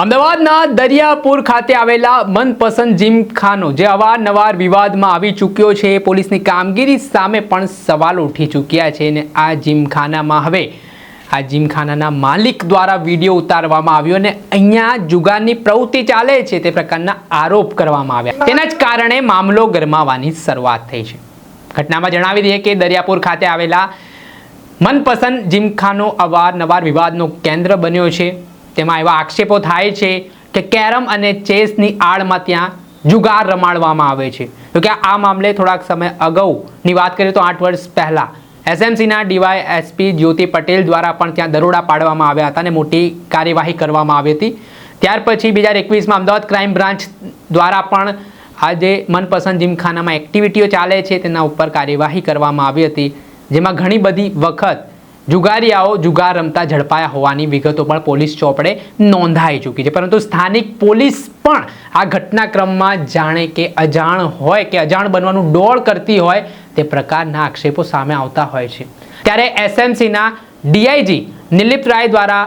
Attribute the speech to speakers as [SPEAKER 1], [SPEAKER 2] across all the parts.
[SPEAKER 1] અમદાવાદના દરિયાપુર ખાતે આવેલા મનપસંદ જીમખાનો, જે અવારનવાર વિવાદમાં આવી ચૂક્યો છે, પોલીસની કામગીરી સામે પણ સવાલો ઉઠી ચૂક્યા છે અને આ જીમખાનામાં હવે, આ જીમખાનાના માલિક દ્વારા વીડિયો ઉતારવામાં આવ્યો અને અહીંયા જુગારની પ્રવૃત્તિ ચાલે છે, તે પ્રકારના આરોપ કરવામાં આવ્યા. તેના જ કારણે મામલો ગરમાવાની શરૂઆત થઈ છે. ઘટનામાં જણાવી દઈએ કે દરિયાપુર ખાતે આવેલા મનપસંદ જીમખાનો અવારનવાર વિવાદનું કેન્દ્ર બન્યો છે. તેમાં એવા આક્ષેપો થાય છે કે કેરમ અને ચેસની આડમાં ત્યાં જુગાર રમાડવામાં આવે છે. તો કે આ મામલે થોડાક સમય અગાઉની વાત કરીએ તો આઠ વર્ષ પહેલાં એસએમસીના ડીવાય એસપી જ્યોતિ પટેલ દ્વારા પણ ત્યાં દરોડા પાડવામાં આવ્યા હતા અને મોટી કાર્યવાહી કરવામાં આવી હતી. ત્યાર પછી બે હજાર એકવીસમાં અમદાવાદ ક્રાઇમ બ્રાન્ચ દ્વારા પણ આ જે મનપસંદ જીમખાનામાં એક્ટિવિટીઓ ચાલે છે, તેના ઉપર કાર્યવાહી કરવામાં આવી હતી. જેમાં ઘણી બધી વખત જુગારીયાઓ જુગાર રમતા ઝડપાયા હોવાની વિગતો પણ પોલીસ ચોપડે નોંધાઈ ચૂકી છે. પરંતુ સ્થાનિક પોલીસ પણ આ ઘટનાક્રમમાં જાણે કે અજાણ હોય કે અજાણ બનવાનું ડોળ કરતી હોય તે પ્રકારના આક્ષેપો સામે આવતા હોય છે. ત્યારે એસએમસીના ડીઆઈજી નિલિપ રાય દ્વારા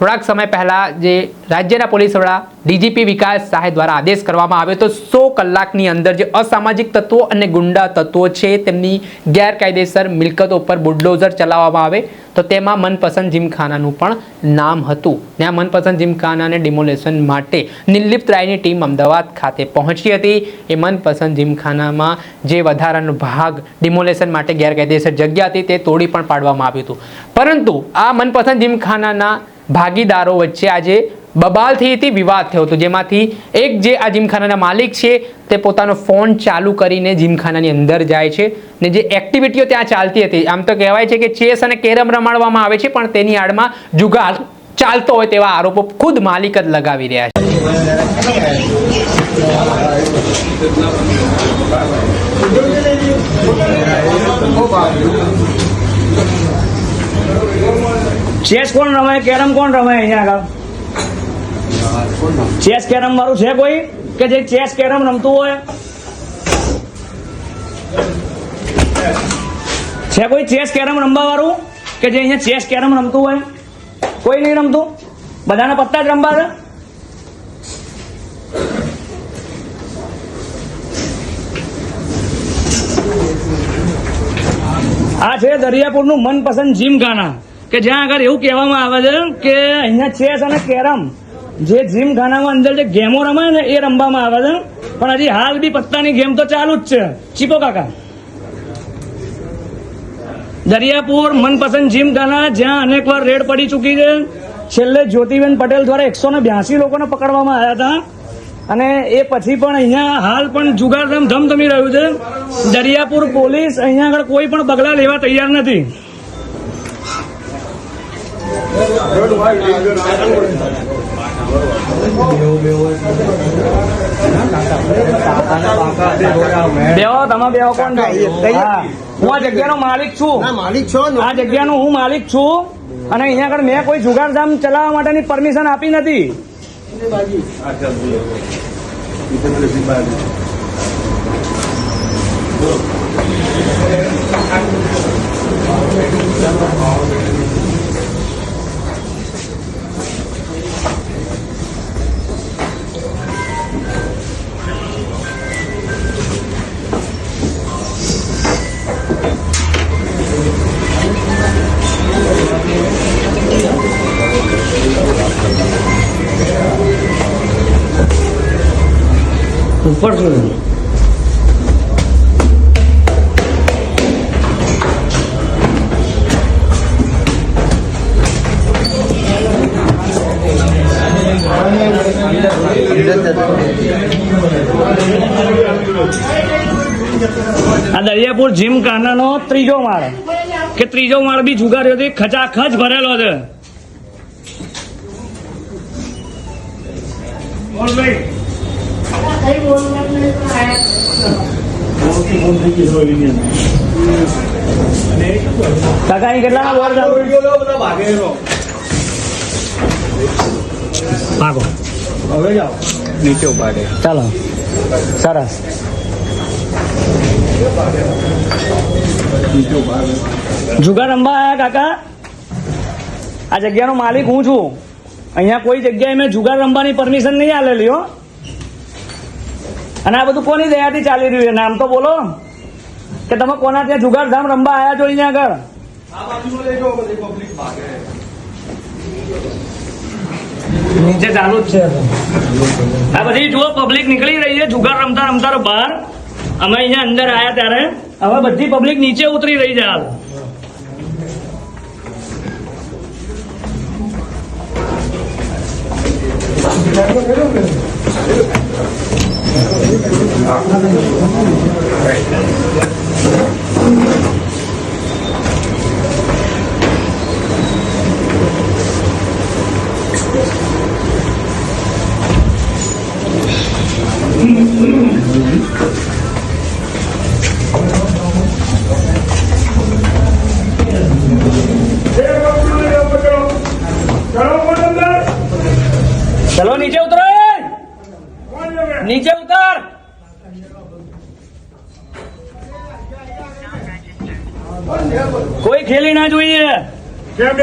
[SPEAKER 1] થોડાક સમય પહેલાં જે રાજ્યના પોલીસ વડા ડીજીપી વિકાસ સહાય દ્વારા આદેશ કરવામાં આવ્યો તો સો કલાકની અંદર જે અસામાજિક તત્વો અને ગુંડા તત્વો છે તેમની ગેરકાયદેસર મિલકતો ઉપર બુલડોઝર ચલાવવામાં આવે, તો તેમાં મનપસંદ જીમખાનાનું પણ નામ હતું. ત્યાં મનપસંદ જીમખાનાને ડિમોલેશન માટે નિર્લિપ્ત રાયની ટીમ અમદાવાદ ખાતે પહોંચી હતી. એ મનપસંદ જીમખાનામાં જે વધારાનો ભાગ ડિમોલેશન માટે ગેરકાયદેસર જગ્યા હતી, તે તોડી પણ પાડવામાં આવ્યું હતું. પરંતુ આ મનપસંદ જીમખાનાના ભાગીદારો વચ્ચે આજે બબાલથી વિવાદ થયો હતો. જેમાંથી એક જે આ જીમખાનાના માલિક છે, તે પોતાનો ફોન ચાલુ કરીને જીમખાનાની અંદર જાય છે ને જે એક્ટિવિટીઓ ત્યાં ચાલતી હતી. આમ તો કહેવાય છે કે ચેસ અને કેરમ રમાડવામાં આવે છે, પણ તેની આડમાં જુગાર ચાલતો હોય તેવા આરોપો ખુદ માલિક જ લગાવી રહ્યા છે.
[SPEAKER 2] ચેસ કોણ રમે? કેરમ કોણ રમે અહીંયા આગળ? ચેસ કેરમ વાળું છે કોઈ? કે જે ચેસ કેરમ રમતું હોય? છે કોઈ ચેસ કેરમ રમવા વાળું? કે જે અહીંયા ચેસ કેરમ રમતું હોય? કોઈ નહીં રમતું? બધાના પત્તા જ રમવા છે? આ છે દરિયાપુરનું મનપસંદ જીમખાના કે જ્યાં આગળ એવું કહેવામાં આવે છે કે અહીંયા ચેસ અને કેરમ. જે જીમખાનામાં અંદર જે ગેમો રમાય ને એ રમવામાં આવે છે. પણ હજી હાલ બી પત્તાની ગેમ તો ચાલુ જ છે. ચીપો કાકા. દરિયાપુર મનપસંદ જીમખાના જ્યાં અનેક વાર રેડ પડી ચૂકી છે. છેલ્લે જ્યોતિબેન પટેલ દ્વારા એકસો ને બ્યાસી લોકોને પકડવામાં આવ્યા હતા. અને એ પછી પણ અહીંયા હાલ પણ જુગાર ધમધમી રહ્યું છે. દરિયાપુર પોલીસ અહીંયા આગળ કોઈ પણ પગલાં લેવા તૈયાર નથી. બેહો તમે બેહો કોણ? હું. આ જગ્યાનો માલિક છું.
[SPEAKER 3] માલિક છો
[SPEAKER 2] આ જગ્યાનો હું માલિક છું. અને અહીંયા આગળ મેં કોઈ જુગારધામ ચલાવવા માટેની પરમિશન આપી નથી. ઉપર સુધી આ દરિયાપુર જીમ કાનાનો ત્રીજો માળ. કે ત્રીજો માળ બી જુગારીઓથી ખચાખચ ભરેલો છે. કાકા અહીં કેટલા બોર ભાગો
[SPEAKER 3] હવે જાઓ. નીચે ઊભા રહે.
[SPEAKER 2] ચાલો. સરસ.
[SPEAKER 3] નીચે ઊભા રહે.
[SPEAKER 2] જુગાર રમવા આયા કાકા? આ જગ્યાનો માલિક હું છું. અહીંયા કોઈ જગ્યાએ મેં જુગાર રમવાની પરમિશન નહીં આલેલી હો. અને આ બધું કોની દયાથી ચાલી રહ્યું છે? નામ તો બોલો. કે તમે કોના ત્યાં જુગારધામ રમવા આવ્યા છો અહીંયા આગળ? નીચે ચાલુ જ છે આ બધી જુઓ પબ્લિક નીકળી રહી છે જુગાર રમતા રમતા બહાર. અમે અહીંયા અંદર આવ્યા ત્યારે. હવે બધી પબ્લિક નીચે ઉતરી રહી છે હાલ. ચલો નીચે ઉતરો એ! નીચે ઉતર કોઈ ખેલી ના જોઈએ.
[SPEAKER 4] કેમ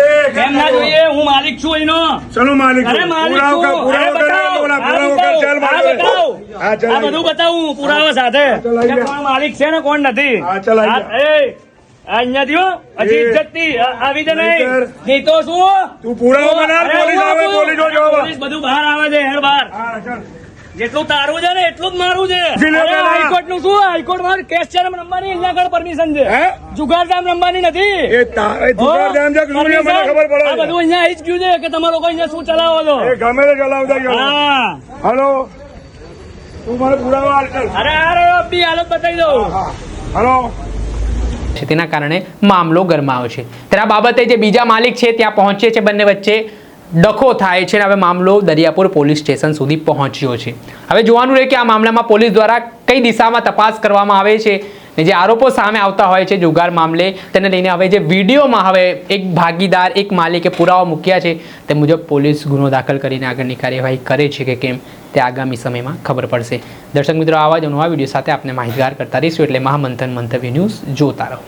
[SPEAKER 2] ના જોઈએ? હું માલિક છું એનો.
[SPEAKER 4] ચલો માલિક
[SPEAKER 2] અરે માલિક છું. અરે બતાવો. આ
[SPEAKER 4] પુરાવો
[SPEAKER 2] બધું બતાવું સાથે.
[SPEAKER 4] જા.
[SPEAKER 2] કોણ માલિક છે ને કોણ નથી?
[SPEAKER 4] આવી
[SPEAKER 2] હજી ઇજ્જત તો નહીં
[SPEAKER 4] નહીંતર.
[SPEAKER 2] શું?
[SPEAKER 4] તું પુરાવો પોલીસ આવે પોલીસ
[SPEAKER 2] બધું બહાર આવે છે હેર બહાર. જેટલું તારું છે ને એટલું જ મારું છે. હાઈકોર્ટનું શું? હાઈકોર્ટમાં કેસ છે રમવાની એના આગળ પરમિશન છે.
[SPEAKER 4] હે?
[SPEAKER 2] જુગાર જામ રમવાની નથી આ બધું અહીંયા આવી જ ગયું છે કે તમે લોકો અહીંયા શું ચલાવો છો?
[SPEAKER 4] ગમે તે ચલાવતા હલો. તું મને પુરાવા
[SPEAKER 2] અરે અરે બી હાલત બતાવી દઉં.
[SPEAKER 4] હલો.
[SPEAKER 1] છે તેના કારણે મામલો ગરમાયો છે. તેના બાબતે જે બીજા માલિક છે ત્યાં પહોંચે છે બંને વચ્ચે. ડખો થાય છે અને હવે મામલો દરિયાપુર પોલીસ સ્ટેશન સુધી પહોંચ્યો છે. હવે જોવાનું રહે કે આ મામલામાં પોલીસ દ્વારા કઈ દિશામાં તપાસ કરવામાં આવે છે ને જે આરોપો સામે આવતા હોય છે, જુગાર મામલે, તેને લઈને હવે જે વિડીયોમાં હવે એક ભાગીદાર, એક માલિકે પુરાવા મૂક્યા છે, તે મુજબ પોલીસ ગુનો દાખલ કરીને આગળની કાર્યવાહી કરે છે કે કેમ, તે આગામી સમયમાં ખબર પડશે. દર્શક મિત્રો, આવા જ નવા વીડિયો સાથે આપને માહિતગાર કરતા રહીશું એટલે મહામંથન મંતવ્ય ન્યૂઝ જોતા રહો.